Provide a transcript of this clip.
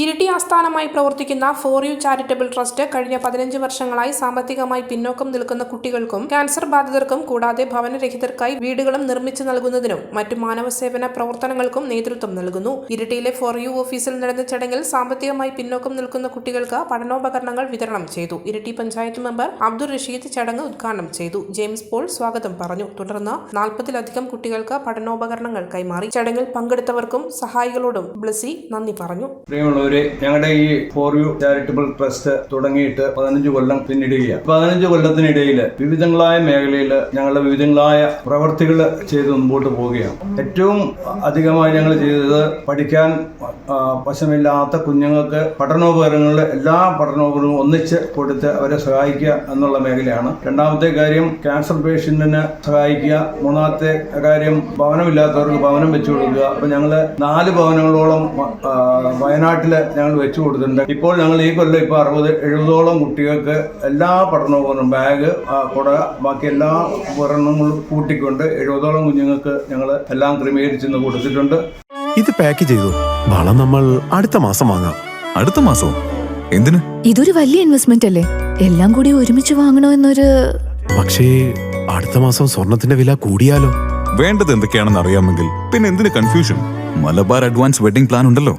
ഇരിട്ടി ആസ്ഥാനമായി പ്രവർത്തിക്കുന്ന for you charitable trust കഴിഞ്ഞ പതിനഞ്ച് വർഷങ്ങളായി സാമ്പത്തികമായി പിന്നോക്കം നിൽക്കുന്ന കുട്ടികൾക്കും ക്യാൻസർ ബാധിതർക്കും കൂടാതെ ഭവനരഹിതർക്കായി വീടുകളും നിർമ്മിച്ചു നൽകുന്നതിനും മറ്റു മാനവ സേവന പ്രവർത്തനങ്ങൾക്കും നേതൃത്വം നൽകുന്നു. ഇരിട്ടിയിലെ ഫോർ യു ഓഫീസിൽ നടന്ന ചടങ്ങിൽ സാമ്പത്തികമായി പിന്നോക്കം നിൽക്കുന്ന കുട്ടികൾക്ക് പഠനോപകരണങ്ങൾ വിതരണം ചെയ്തു. ഇരിട്ടി പഞ്ചായത്ത് മെമ്പർ അബ്ദുൾ റഷീദ് ചടങ്ങ് ഉദ്ഘാടനം ചെയ്തു. ജെയിംസ് പോൾ സ്വാഗതം പറഞ്ഞു. തുടർന്ന് നാൽപ്പതിലധികം കുട്ടികൾക്ക് പഠനോപകരണങ്ങൾ കൈമാറി. ചടങ്ങിൽ പങ്കെടുത്തവർക്കും സഹായികളോടും ബ്ലസി നന്ദി പറഞ്ഞു. പ്രിയമുള്ളവരെ ഞങ്ങളുടെ ഈ ഫോർ യു ചാരിറ്റബിൾ ട്രസ്റ്റ് തുടങ്ങിയിട്ട് പതിനഞ്ച് കൊല്ലം പിന്നിടുകയാണ്. പതിനഞ്ച് കൊല്ലത്തിനിടയിൽ വിവിധങ്ങളായ മേഖലയിൽ ഞങ്ങളുടെ വിവിധങ്ങളായ പ്രവർത്തികൾ ചെയ്ത് മുമ്പോട്ട് പോവുകയാണ്. ഏറ്റവും അധികമായി ഞങ്ങൾ ചെയ്തത് പഠിക്കാൻ വശമില്ലാത്ത കുഞ്ഞുങ്ങൾക്ക് പഠനോപകരണങ്ങൾ എല്ലാ പഠനോപകരണവും ഒന്നിച്ച് കൊടുത്ത് അവരെ സഹായിക്കുക എന്നുള്ള മേഖലയാണ്. രണ്ടാമത്തെ കാര്യം ക്യാൻസർ പേഷ്യന്റിന് സഹായിക്കുക. മൂന്നാമത്തെ കാര്യം ഭവനമില്ലാത്തവർക്ക് ഭവനം വെച്ചു കൊടുക്കുക. അപ്പൊ ഞങ്ങൾ നാല് ഭവനങ്ങളോളം ആ, ഞങ്ങൾ വെച്ചു കൊടുത്തിട്ടുണ്ട്. ഇപ്പോൾ ഞങ്ങൾ ഈ കൊല്ലം ഇപ്പോൾ അറുപത് എഴുപതോളം കുട്ടികൾക്ക് എല്ലാ പഠനവും ബാഗ് ആ, കുട ബാക്കി എല്ലാ ഉപകരണങ്ങളും കൂട്ടിക്കൊണ്ട് എഴുപതോളം കുഞ്ഞുങ്ങൾക്ക് ഞങ്ങൾ എല്ലാം ക്രമീകരിച്ചെന്ന് കൊടുത്തിട്ടുണ്ട്. ഇത് പാക്ക് ചെയ്തു. വളം നമ്മൾ അടുത്ത മാസം വാങ്ങാം. അടുത്ത മാസം? എന്തിന്? ഇതൊരു വലിയ ഇൻവെസ്റ്റ്മെന്റ് അല്ലേ? എല്ലാം കൂടി ഒരുമിച്ച് വാങ്ങണോ എന്നൊരു പക്ഷേ അടുത്ത മാസം സ്വർണത്തിന്റെ വില കൂടിയാലോ? വേണ്ടത് എന്തൊക്കെയാണെന്ന് അറിയാമെങ്കിൽ പിന്നെ എന്തിന് confusion Malabar advance wedding plan ഉണ്ടല്ലോ.